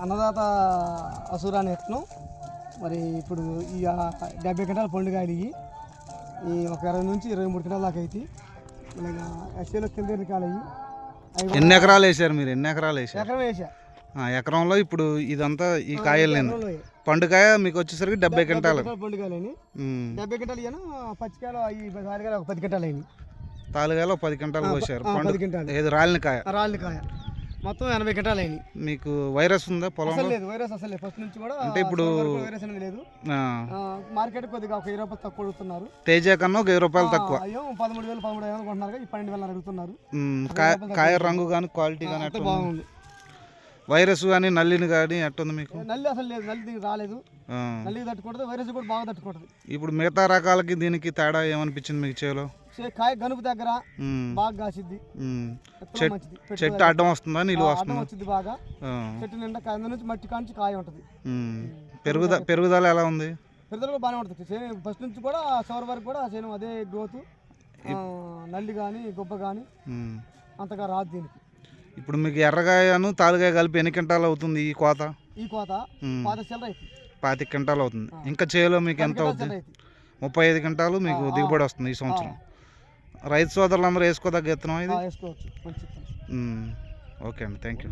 అన్నదాత అసూరా అనే మరి ఇప్పుడు ఈ డెబ్బై క్వింటాల పండుగలు ఇవి ఈ ఒక ఇరవై నుంచి ఇరవై మూడు క్వింటాల దాకా అయితే ఇలాగ ఎస్సీలో కింద అవి ఎన్ని ఎకరాలు వేసారు మీరు? ఎన్ని ఎకరాలు వేసారు ఎకరం వేసా ఎకరంలో ఇప్పుడు ఇదంతా ఈ కాయలు నేను. పండుకాయ మీకు వచ్చేసరికి డెబ్బై క్వింటాలు. క్వింటాల పండుగలు అయినాయి. ఉమ్. డెబ్బై క్వింటాలు ఇయ్యను పచ్చికాయలు అవి ఒక పది క్వింటాలు అయినాయి. తాలుగాయలు ఒక పది క్వింటాలు పోసారు ఆ, పండు పది క్వింటాలు. ఏది? రాలిన కాయ. రాళ్ళ కాయ. మొత్తం ఎనభై క్వింటాలు అయినాయి. మీకు వైరస్ ఉందా? పొలంలో? లేదు వైరస్ అసలు లేదు. ఫస్ట్ నుంచి కూడా అంటే ఇప్పుడు- వైరస్ అనేది లేదు. మార్కెట్ కొద్దిగా ఒక ఇరవై రూపాయలు తక్కువ అడుగుతున్నారు. తేజ కన్నా ఒక వెయ్యి రూపాయలు తక్కువ. అయ్యో పదమూడు వేలు పదమూడు వేలు అనుకుంటున్నారు ఈ పన్నెండు వేలు అడుగుతున్నారు. కాయ రంగు కానీ క్వాలిటీ కానీ అంత ఎట్లా బాగుంది. వైరస్ కానీ నల్లిని కానీ ఎట్టుంది మీకు? నల్లి అసలు లేదు నల్లి దీనికి రాలేదు. నల్లి తట్టుకుంటుంది వైరస్ కూడా బాగా తట్టుకుంటుంది ఇప్పుడు మిగతా రకాలకి దీనికి తేడా ఏమనిపించింది మీకు చేలో? కాయ గనుపు దగ్గర బాగా కాసిద్ది. చెట్టు అడ్డం వస్తుందా? అడ్డం వస్తుందా? వచ్చింది బాగా. చెట్టు నిండా కింద నుంచి మట్టి కాంచి కాయ ఉంటుంది. పెరుగుద పెరుగుదల. ఎలా ఉంది? కూడా బాగానే ఉంటుంది. ఫస్ట్ నుంచి కూడా చివరి వరకు కూడా చేను అదే గ్రోత్ నల్లి కానీ గొప్ప కానీ. అంతగా రాదు దీనికి. ఇప్పుడు మీకు ఎర్రగాయను తాలుగాయ కలిపి ఎన్ని క్వింటాలు అవుతుంది ఈ కోత? ఈ కోత. పాత క్వింటాలు అవుతుంది. ఇంకా చేలో మీకు ఎంత అవుతుంది ముప్పై ఐదు క్వింటాలు మీకు. దిగుబడి వస్తుంది ఈ సంవత్సరం. రైతు సోదరులందరూ వేసుకోదగ్గ విత్తనం ఇది. ఓకే అండి. Thank you